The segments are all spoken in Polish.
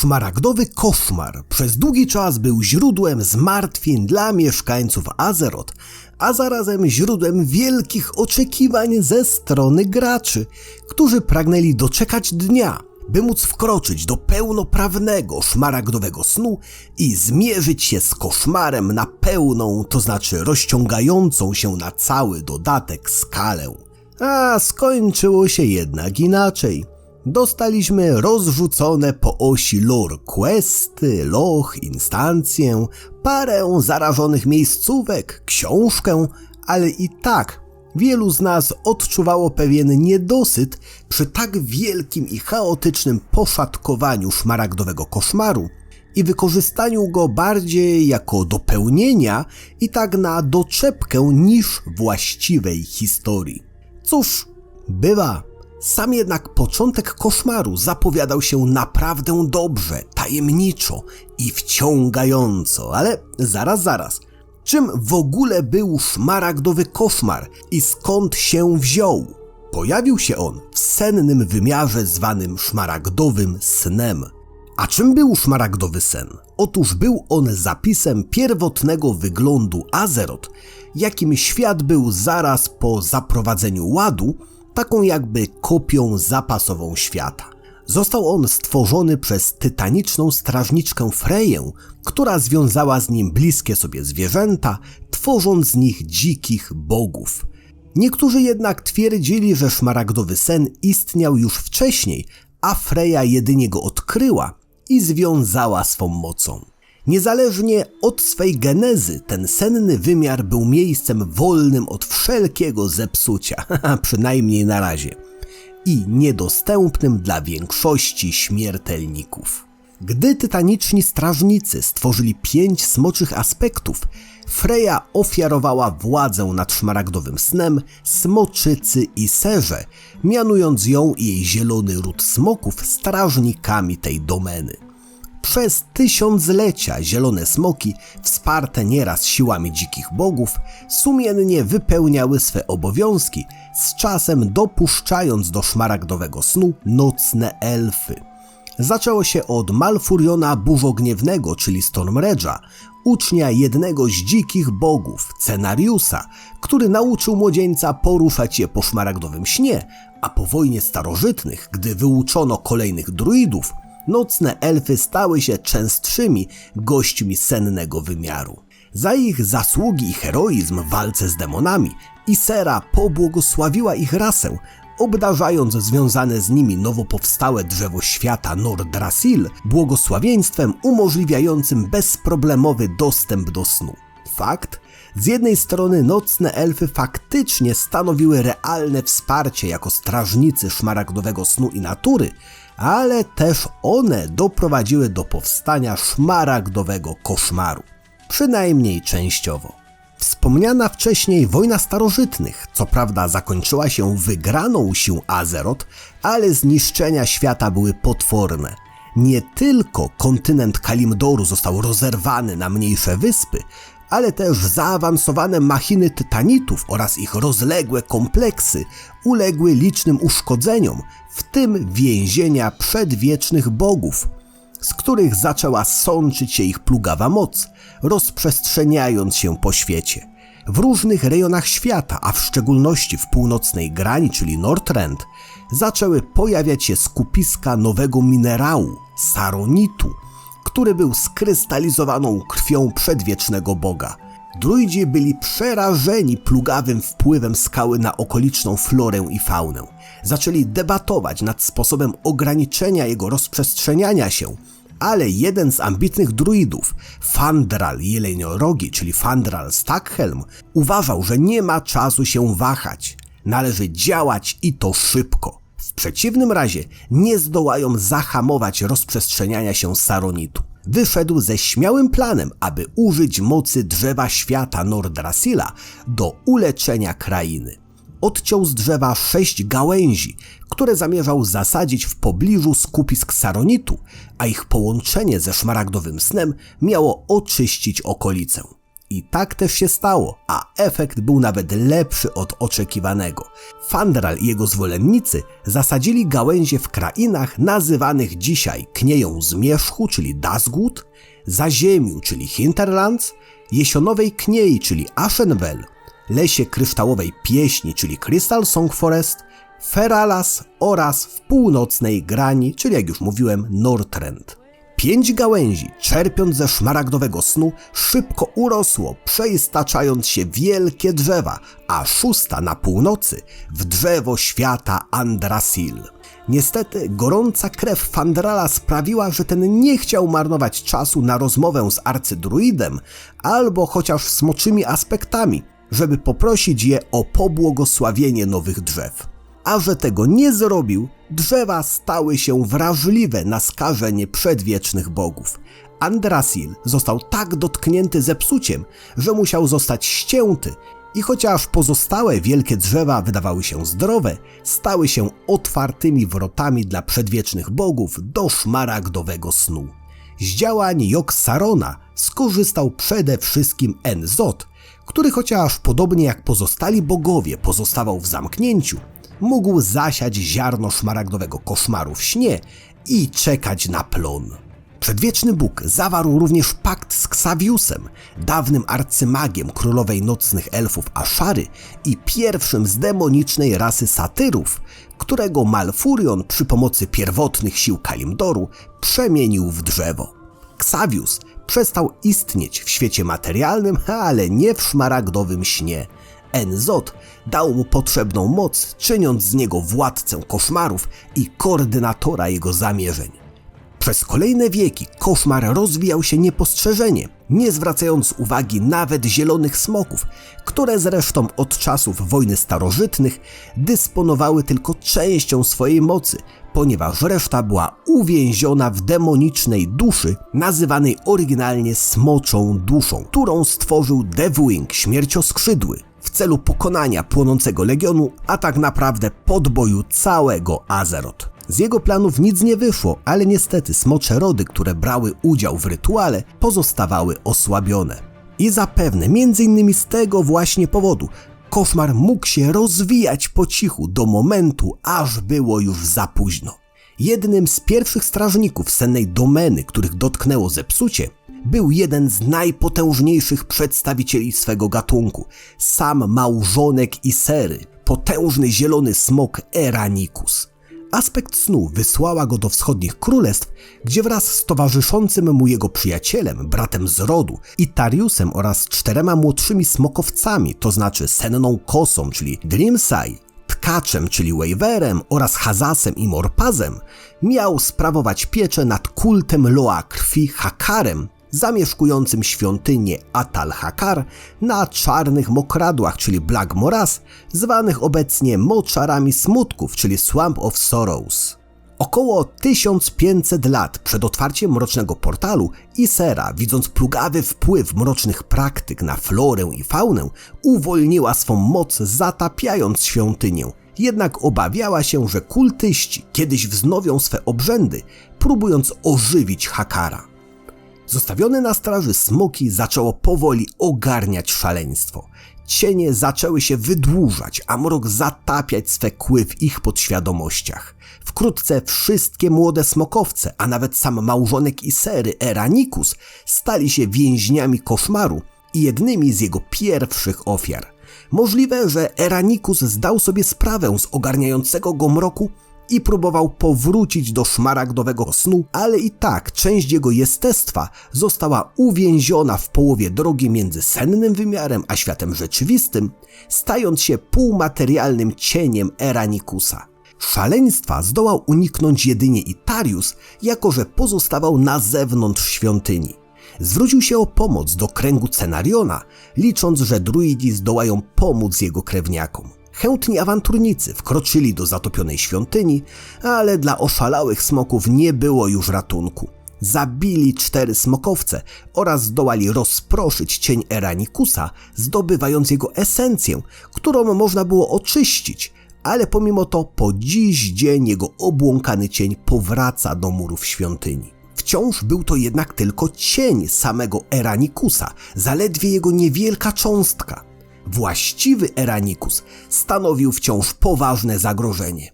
Szmaragdowy koszmar przez długi czas był źródłem zmartwień dla mieszkańców Azeroth, a zarazem źródłem wielkich oczekiwań ze strony graczy, którzy pragnęli doczekać dnia, by móc wkroczyć do pełnoprawnego szmaragdowego snu i zmierzyć się z koszmarem na pełną, to znaczy rozciągającą się na cały dodatek skalę. A skończyło się jednak inaczej. Dostaliśmy rozrzucone po osi lore questy, loch, instancję, parę zarażonych miejscówek, książkę, ale i tak wielu z nas odczuwało pewien niedosyt przy tak wielkim i chaotycznym poszatkowaniu szmaragdowego koszmaru i wykorzystaniu go bardziej jako dopełnienia i tak na doczepkę niż właściwej historii. Cóż, bywa. Sam jednak początek koszmaru zapowiadał się naprawdę dobrze, tajemniczo i wciągająco, ale zaraz, zaraz. Czym w ogóle był szmaragdowy koszmar i skąd się wziął? Pojawił się on w sennym wymiarze zwanym szmaragdowym snem. A czym był szmaragdowy sen? Otóż był on zapisem pierwotnego wyglądu Azeroth, jakim świat był zaraz po zaprowadzeniu ładu, taką jakby kopią zapasową świata. Został on stworzony przez tytaniczną strażniczkę Freję, która związała z nim bliskie sobie zwierzęta, tworząc z nich dzikich bogów. Niektórzy jednak twierdzili, że szmaragdowy sen istniał już wcześniej, a Freja jedynie go odkryła i związała swą mocą. Niezależnie od swej genezy, ten senny wymiar był miejscem wolnym od wszelkiego zepsucia, przynajmniej na razie, i niedostępnym dla większości śmiertelników. Gdy tytaniczni strażnicy stworzyli pięć smoczych aspektów, Freja ofiarowała władzę nad szmaragdowym snem smoczycy i serze, mianując ją i jej zielony ród smoków strażnikami tej domeny. Przez tysiąclecia zielone smoki, wsparte nieraz siłami dzikich bogów, sumiennie wypełniały swe obowiązki, z czasem dopuszczając do szmaragdowego snu nocne elfy. Zaczęło się od Malfuriona Burzogniewnego, czyli Stormredge'a, ucznia jednego z dzikich bogów, Cenariusa, który nauczył młodzieńca poruszać się po szmaragdowym śnie, a po wojnie starożytnych, gdy wyuczono kolejnych druidów, nocne elfy stały się częstszymi gośćmi sennego wymiaru. Za ich zasługi i heroizm w walce z demonami Isera pobłogosławiła ich rasę, obdarzając związane z nimi nowo powstałe drzewo świata Nordrasil błogosławieństwem umożliwiającym bezproblemowy dostęp do snu. Fakt, z jednej strony nocne elfy faktycznie stanowiły realne wsparcie jako strażnicy szmaragdowego snu i natury, ale też one doprowadziły do powstania szmaragdowego koszmaru. Przynajmniej częściowo. Wspomniana wcześniej wojna starożytnych, co prawda zakończyła się wygraną sił Azeroth, ale zniszczenia świata były potworne. Nie tylko kontynent Kalimdoru został rozerwany na mniejsze wyspy, ale też zaawansowane machiny tytanitów oraz ich rozległe kompleksy uległy licznym uszkodzeniom, w tym więzienia przedwiecznych bogów, z których zaczęła sączyć się ich plugawa moc, rozprzestrzeniając się po świecie. W różnych rejonach świata, a w szczególności w północnej grani, czyli Northrend, zaczęły pojawiać się skupiska nowego minerału, saronitu, który był skrystalizowaną krwią przedwiecznego boga. Druidzi byli przerażeni plugawym wpływem skały na okoliczną florę i faunę. Zaczęli debatować nad sposobem ograniczenia jego rozprzestrzeniania się, ale jeden z ambitnych druidów, Fandral Jeleniorogi, czyli Fandral Stackhelm, uważał, że nie ma czasu się wahać. Należy działać i to szybko. W przeciwnym razie nie zdołają zahamować rozprzestrzeniania się Saronitu. Wyszedł ze śmiałym planem, aby użyć mocy drzewa świata Nordrasila do uleczenia krainy. Odciął z drzewa sześć gałęzi, które zamierzał zasadzić w pobliżu skupisk Saronitu, a ich połączenie ze szmaragdowym snem miało oczyścić okolicę. I tak też się stało, a efekt był nawet lepszy od oczekiwanego. Fandral i jego zwolennicy zasadzili gałęzie w krainach nazywanych dzisiaj Knieją Zmierzchu, czyli Dazgłód, Zaziemiu, czyli Hinterlands, Jesionowej Kniei, czyli Aschenwell, Lesie Kryształowej Pieśni, czyli Crystal Song Forest, Feralas oraz w północnej grani, czyli jak już mówiłem, Northrend. Pięć gałęzi, czerpiąc ze szmaragdowego snu, szybko urosło, przeistaczając się wielkie drzewa, a szósta na północy w drzewo świata Andrasil. Niestety gorąca krew Fandrala sprawiła, że ten nie chciał marnować czasu na rozmowę z arcydruidem albo chociaż smoczymi aspektami, żeby poprosić je o pobłogosławienie nowych drzew. A że tego nie zrobił, drzewa stały się wrażliwe na skażenie przedwiecznych bogów. Andrasil został tak dotknięty zepsuciem, że musiał zostać ścięty i chociaż pozostałe wielkie drzewa wydawały się zdrowe, stały się otwartymi wrotami dla przedwiecznych bogów do szmaragdowego snu. Z działań Joksarona skorzystał przede wszystkim Enzot, który chociaż podobnie jak pozostali bogowie pozostawał w zamknięciu, mógł zasiać ziarno szmaragdowego koszmaru w śnie i czekać na plon. Przedwieczny Bóg zawarł również pakt z Xaviusem, dawnym arcymagiem królowej nocnych elfów Ashary i pierwszym z demonicznej rasy satyrów, którego Malfurion przy pomocy pierwotnych sił Kalimdoru przemienił w drzewo. Xavius przestał istnieć w świecie materialnym, ale nie w szmaragdowym śnie. Enzot dał mu potrzebną moc, czyniąc z niego władcę koszmarów i koordynatora jego zamierzeń. Przez kolejne wieki koszmar rozwijał się niepostrzeżenie, nie zwracając uwagi nawet zielonych smoków, które zresztą od czasów wojny starożytnych dysponowały tylko częścią swojej mocy, ponieważ reszta była uwięziona w demonicznej duszy, nazywanej oryginalnie smoczą duszą, którą stworzył Deathwing, śmiercioskrzydły, w celu pokonania płonącego legionu, a tak naprawdę podboju całego Azeroth. Z jego planów nic nie wyszło, ale niestety smocze rody, które brały udział w rytuale, pozostawały osłabione. I zapewne, między innymi z tego właśnie powodu, koszmar mógł się rozwijać po cichu do momentu, aż było już za późno. Jednym z pierwszych strażników sennej domeny, których dotknęło zepsucie, był jeden z najpotężniejszych przedstawicieli swego gatunku, sam małżonek Isery, potężny zielony smok Eranikus. Aspekt snu wysłała go do wschodnich królestw, gdzie wraz z towarzyszącym mu jego przyjacielem, bratem z rodu, Itariusem oraz czterema młodszymi smokowcami, to znaczy senną kosą, czyli Dreamsai, tkaczem, czyli Waverem oraz Hazasem i Morpazem, miał sprawować pieczę nad kultem Loa krwi Hakarem, zamieszkującym świątynię Atal-Hakar na czarnych mokradłach, czyli Black Moras, zwanych obecnie moczarami smutków, czyli Swamp of Sorrows. Około 1500 lat przed otwarciem mrocznego portalu Isera, widząc plugawy wpływ mrocznych praktyk na florę i faunę, uwolniła swą moc zatapiając świątynię. Jednak obawiała się, że kultyści kiedyś wznowią swe obrzędy, próbując ożywić Hakara. Zostawione na straży smoki zaczęło powoli ogarniać szaleństwo. Cienie zaczęły się wydłużać, a mrok zatapiać swe kły w ich podświadomościach. Wkrótce wszystkie młode smokowce, a nawet sam małżonek Isery, Eranikus, stali się więźniami koszmaru i jednymi z jego pierwszych ofiar. Możliwe, że Eranikus zdał sobie sprawę z ogarniającego go mroku i próbował powrócić do szmaragdowego snu, ale i tak część jego jestestwa została uwięziona w połowie drogi między sennym wymiarem a światem rzeczywistym, stając się półmaterialnym cieniem Eranikusa. Szaleństwa zdołał uniknąć jedynie Itarius, jako że pozostawał na zewnątrz świątyni. Zwrócił się o pomoc do kręgu Cenariona, licząc, że druidzi zdołają pomóc jego krewniakom. Chętni awanturnicy wkroczyli do zatopionej świątyni, ale dla oszalałych smoków nie było już ratunku. Zabili cztery smokowce oraz zdołali rozproszyć cień Eranikusa, zdobywając jego esencję, którą można było oczyścić, ale pomimo to po dziś dzień jego obłąkany cień powraca do murów świątyni. Wciąż był to jednak tylko cień samego Eranikusa, zaledwie jego niewielka cząstka. Właściwy Eranikus stanowił wciąż poważne zagrożenie.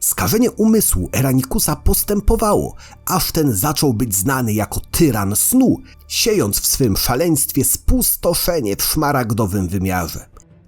Skażenie umysłu Eranikusa postępowało, aż ten zaczął być znany jako tyran snu, siejąc w swym szaleństwie spustoszenie w szmaragdowym wymiarze.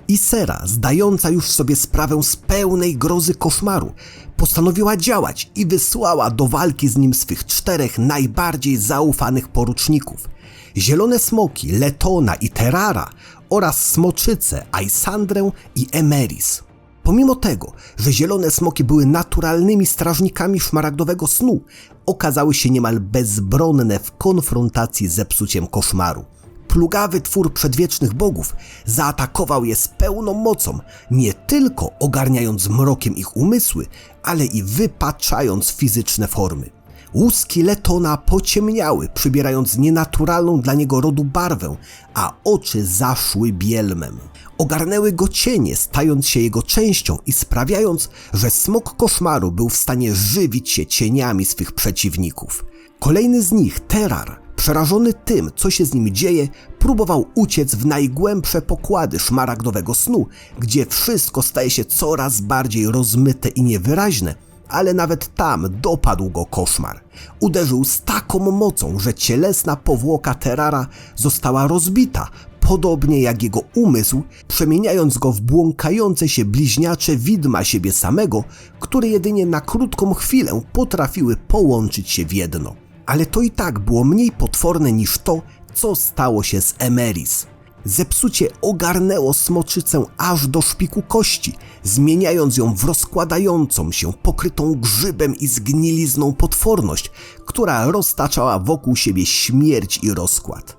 Isera, zdająca już sobie sprawę z pełnej grozy koszmaru, postanowiła działać i wysłała do walki z nim swych czterech najbardziej zaufanych poruczników. Zielone smoki, Letona i Terrara oraz smoczyce Aisandrę i Emeris. Pomimo tego, że zielone smoki były naturalnymi strażnikami szmaragdowego snu, okazały się niemal bezbronne w konfrontacji z zepsuciem koszmaru. Plugawy twór przedwiecznych bogów zaatakował je z pełną mocą, nie tylko ogarniając mrokiem ich umysły, ale i wypaczając fizyczne formy. Łuski Letona pociemniały, przybierając nienaturalną dla niego rodu barwę, a oczy zaszły bielmem. Ogarnęły go cienie, stając się jego częścią i sprawiając, że smok koszmaru był w stanie żywić się cieniami swych przeciwników. Kolejny z nich, Terrar, przerażony tym, co się z nim dzieje, próbował uciec w najgłębsze pokłady szmaragdowego snu, gdzie wszystko staje się coraz bardziej rozmyte i niewyraźne, ale nawet tam dopadł go koszmar. Uderzył z taką mocą, że cielesna powłoka Terrara została rozbita, podobnie jak jego umysł, przemieniając go w błąkające się bliźniacze widma siebie samego, które jedynie na krótką chwilę potrafiły połączyć się w jedno. Ale to i tak było mniej potworne niż to, co stało się z Emeris. Zepsucie ogarnęło smoczycę aż do szpiku kości, zmieniając ją w rozkładającą się, pokrytą grzybem i zgnilizną potworność, która roztaczała wokół siebie śmierć i rozkład.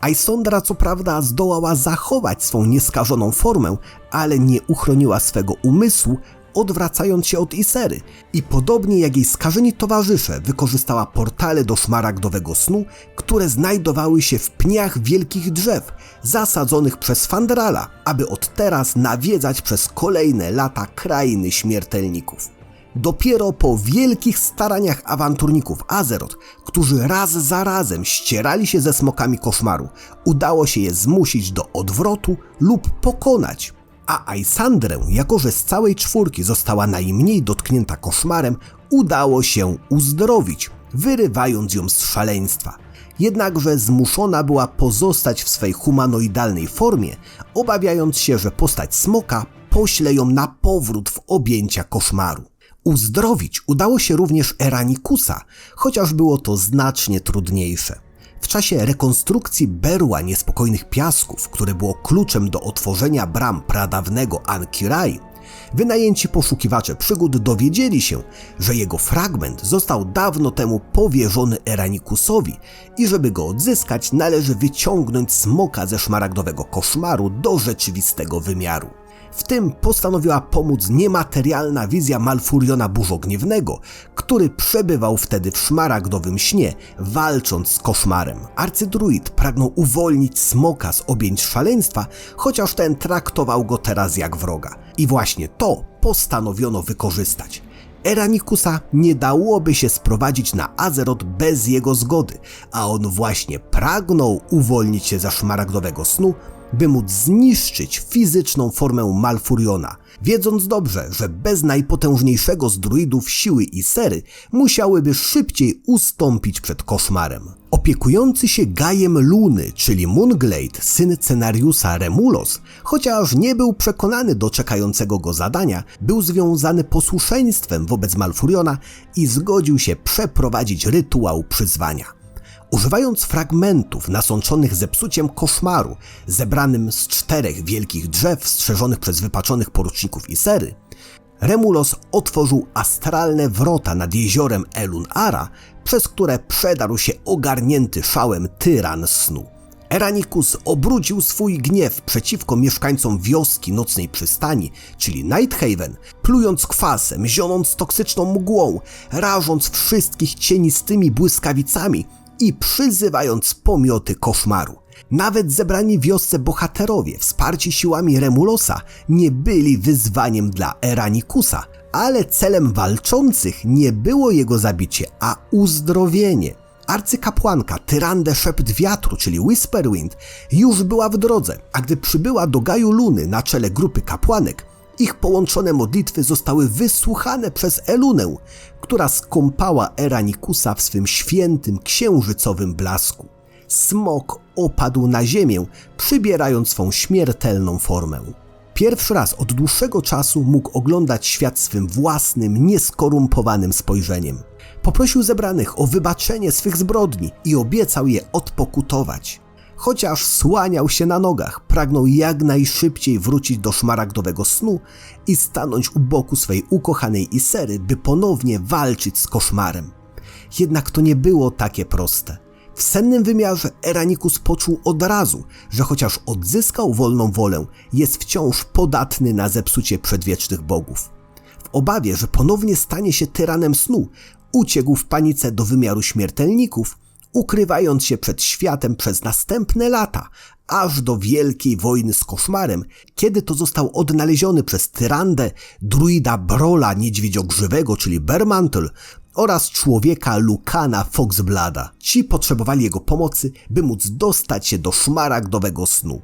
Aisondra co prawda zdołała zachować swą nieskażoną formę, ale nie uchroniła swego umysłu, odwracając się od Isery i podobnie jak jej skażeni towarzysze wykorzystała portale do szmaragdowego snu, które znajdowały się w pniach wielkich drzew zasadzonych przez Fandrala, aby od teraz nawiedzać przez kolejne lata krainy śmiertelników. Dopiero po wielkich staraniach awanturników Azeroth, którzy raz za razem ścierali się ze smokami koszmaru, udało się je zmusić do odwrotu lub pokonać. A Aisandrę, jako że z całej czwórki została najmniej dotknięta koszmarem, udało się uzdrowić, wyrywając ją z szaleństwa. Jednakże zmuszona była pozostać w swej humanoidalnej formie, obawiając się, że postać smoka pośle ją na powrót w objęcia koszmaru. Uzdrowić udało się również Eranikusa, chociaż było to znacznie trudniejsze. W czasie rekonstrukcji berła niespokojnych piasków, które było kluczem do otworzenia bram pradawnego Ankirai, wynajęci poszukiwacze przygód dowiedzieli się, że jego fragment został dawno temu powierzony Eranikusowi i żeby go odzyskać należy wyciągnąć smoka ze szmaragdowego koszmaru do rzeczywistego wymiaru. W tym postanowiła pomóc niematerialna wizja Malfuriona Burzogniewnego, który przebywał wtedy w szmaragdowym śnie, walcząc z koszmarem. Arcydruid pragnął uwolnić smoka z objęć szaleństwa, chociaż ten traktował go teraz jak wroga. I właśnie to postanowiono wykorzystać. Eranikusa nie dałoby się sprowadzić na Azeroth bez jego zgody, a on właśnie pragnął uwolnić się za szmaragdowego snu, by móc zniszczyć fizyczną formę Malfuriona, wiedząc dobrze, że bez najpotężniejszego z druidów siły i sery musiałyby szybciej ustąpić przed koszmarem. Opiekujący się Gajem Luny, czyli Moonglade, syn scenariusza Remulos, chociaż nie był przekonany do czekającego go zadania, był związany posłuszeństwem wobec Malfuriona i zgodził się przeprowadzić rytuał przyzwania. Używając fragmentów nasączonych zepsuciem koszmaru, zebranym z czterech wielkich drzew strzeżonych przez wypaczonych poruczników Isery, Remulos otworzył astralne wrota nad jeziorem Elun Ara, przez które przedarł się ogarnięty szałem tyran snu. Eranikus obrócił swój gniew przeciwko mieszkańcom wioski nocnej przystani, czyli Nighthaven, plując kwasem, zionąc toksyczną mgłą, rażąc wszystkich cienistymi błyskawicami i przyzywając pomioty koszmaru. Nawet zebrani wiosce bohaterowie, wsparci siłami Remulosa, nie byli wyzwaniem dla Eranikusa, ale celem walczących nie było jego zabicie, a uzdrowienie. Arcykapłanka Tyrande Szept Wiatru, czyli Whisperwind, już była w drodze, a gdy przybyła do Gaju Luny na czele grupy kapłanek, ich połączone modlitwy zostały wysłuchane przez Elunę, która skąpała Eranikusa w swym świętym, księżycowym blasku. Smok opadł na ziemię, przybierając swą śmiertelną formę. Pierwszy raz od dłuższego czasu mógł oglądać świat swym własnym, nieskorumpowanym spojrzeniem. Poprosił zebranych o wybaczenie swych zbrodni i obiecał je odpokutować. Chociaż słaniał się na nogach, pragnął jak najszybciej wrócić do szmaragdowego snu i stanąć u boku swej ukochanej Isery, by ponownie walczyć z koszmarem. Jednak to nie było takie proste. W sennym wymiarze Eranikus poczuł od razu, że chociaż odzyskał wolną wolę, jest wciąż podatny na zepsucie przedwiecznych bogów. W obawie, że ponownie stanie się tyranem snu, uciekł w panice do wymiaru śmiertelników, ukrywając się przed światem przez następne lata, aż do wielkiej wojny z koszmarem, kiedy to został odnaleziony przez Tyrandę, druida Brola Niedźwiedziogrzywego, czyli Bermantle, oraz człowieka Lukana Foxblada. Ci potrzebowali jego pomocy, by móc dostać się do szmaragdowego snu.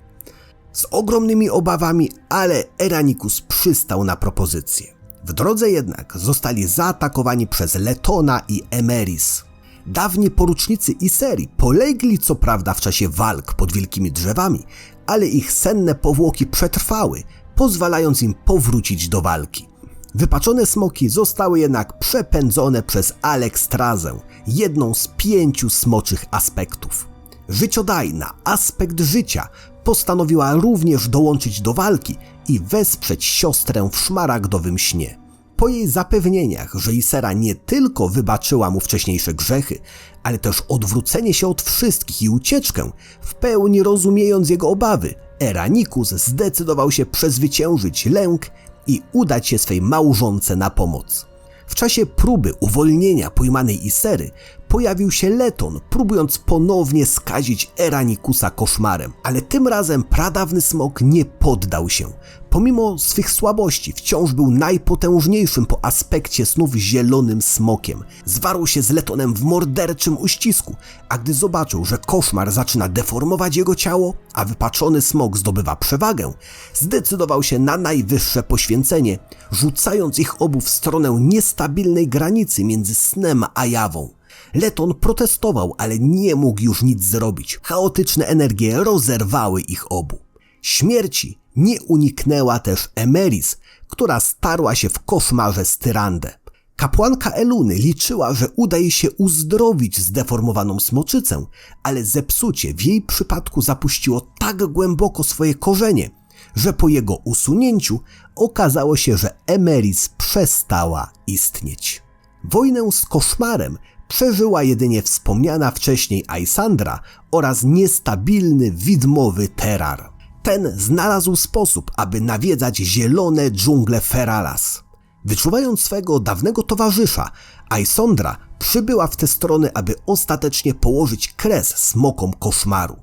Z ogromnymi obawami, ale Eranikus przystał na propozycję. W drodze jednak zostali zaatakowani przez Letona i Emeris. Dawni porucznicy Iseri polegli co prawda w czasie walk pod wielkimi drzewami, ale ich senne powłoki przetrwały, pozwalając im powrócić do walki. Wypaczone smoki zostały jednak przepędzone przez Alekstrazę, jedną z pięciu smoczych aspektów. Życiodajna, aspekt życia, postanowiła również dołączyć do walki i wesprzeć siostrę w szmaragdowym śnie. Po jej zapewnieniach, że Isera nie tylko wybaczyła mu wcześniejsze grzechy, ale też odwrócenie się od wszystkich i ucieczkę, w pełni rozumiejąc jego obawy, Eranikus zdecydował się przezwyciężyć lęk i udać się swej małżonce na pomoc. W czasie próby uwolnienia pojmanej Isery pojawił się Leton, próbując ponownie skazić Eranikusa koszmarem, ale tym razem pradawny smok nie poddał się. Pomimo swych słabości wciąż był najpotężniejszym po aspekcie snów zielonym smokiem. Zwarł się z Letonem w morderczym uścisku, a gdy zobaczył, że koszmar zaczyna deformować jego ciało, a wypaczony smok zdobywa przewagę, zdecydował się na najwyższe poświęcenie, rzucając ich obu w stronę niestabilnej granicy między snem a jawą. Leton protestował, ale nie mógł już nic zrobić. Chaotyczne energie rozerwały ich obu. Śmierci nie uniknęła też Emeris, która starła się w koszmarze z Tyrandę. Kapłanka Eluny liczyła, że uda jej się uzdrowić zdeformowaną smoczycę, ale zepsucie w jej przypadku zapuściło tak głęboko swoje korzenie, że po jego usunięciu okazało się, że Emeris przestała istnieć. Wojnę z koszmarem przeżyła jedynie wspomniana wcześniej Aisandra oraz niestabilny widmowy Terar. Ten znalazł sposób, aby nawiedzać zielone dżungle Feralas. Wyczuwając swego dawnego towarzysza, Aisandra przybyła w te strony, aby ostatecznie położyć kres smokom koszmaru.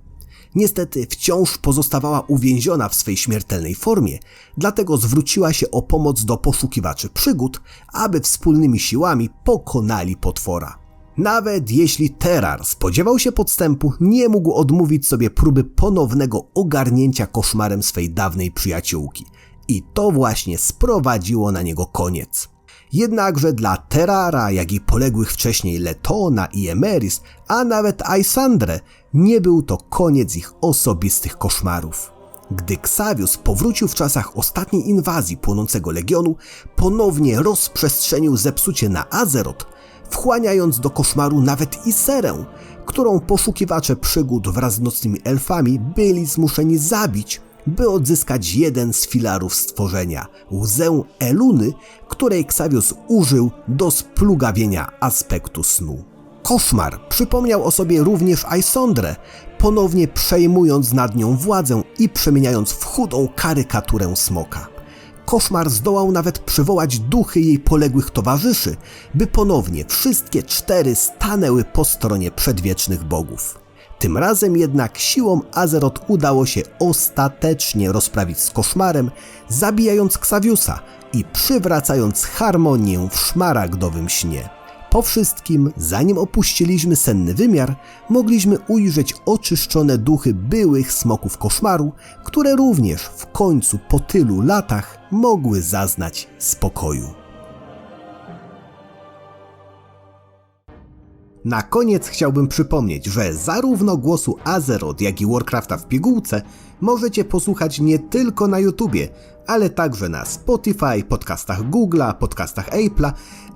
Niestety wciąż pozostawała uwięziona w swej śmiertelnej formie, dlatego zwróciła się o pomoc do poszukiwaczy przygód, aby wspólnymi siłami pokonali potwora. Nawet jeśli Terar spodziewał się podstępu, nie mógł odmówić sobie próby ponownego ogarnięcia koszmarem swej dawnej przyjaciółki. I to właśnie sprowadziło na niego koniec. Jednakże dla Terara, jak i poległych wcześniej Letona i Emeris, a nawet Aisandre, nie był to koniec ich osobistych koszmarów. Gdy Xavius powrócił w czasach ostatniej inwazji płonącego legionu, ponownie rozprzestrzenił zepsucie na Azeroth, wchłaniając do koszmaru nawet Iserę, którą poszukiwacze przygód wraz z nocnymi elfami byli zmuszeni zabić, by odzyskać jeden z filarów stworzenia, łzę Eluny, której Xavius użył do splugawienia aspektu snu. Koszmar przypomniał o sobie również Aisondrę, ponownie przejmując nad nią władzę i przemieniając w chudą karykaturę smoka. Koszmar zdołał nawet przywołać duchy jej poległych towarzyszy, by ponownie wszystkie cztery stanęły po stronie przedwiecznych bogów. Tym razem jednak siłą Azeroth udało się ostatecznie rozprawić z koszmarem, zabijając Xaviusa i przywracając harmonię w szmaragdowym śnie. Po wszystkim, zanim opuściliśmy senny wymiar, mogliśmy ujrzeć oczyszczone duchy byłych smoków koszmaru, które również w końcu po tylu latach mogły zaznać spokoju. Na koniec chciałbym przypomnieć, że zarówno głosu Azeroth, jak i Warcrafta w pigułce możecie posłuchać nie tylko na YouTubie, ale także na Spotify, podcastach Google'a, podcastach Apple'a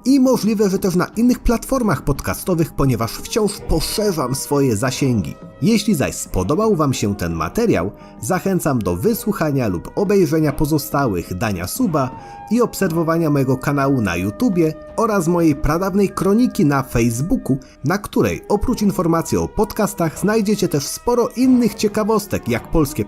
i możliwe, że też na innych platformach podcastowych, ponieważ wciąż poszerzam swoje zasięgi. Jeśli zaś spodobał Wam się ten materiał, zachęcam do wysłuchania lub obejrzenia pozostałych, dania suba i obserwowania mojego kanału na YouTubie oraz mojej pradawnej kroniki na Facebooku, na której oprócz informacji o podcastach znajdziecie też sporo innych ciekawostek, jak polskie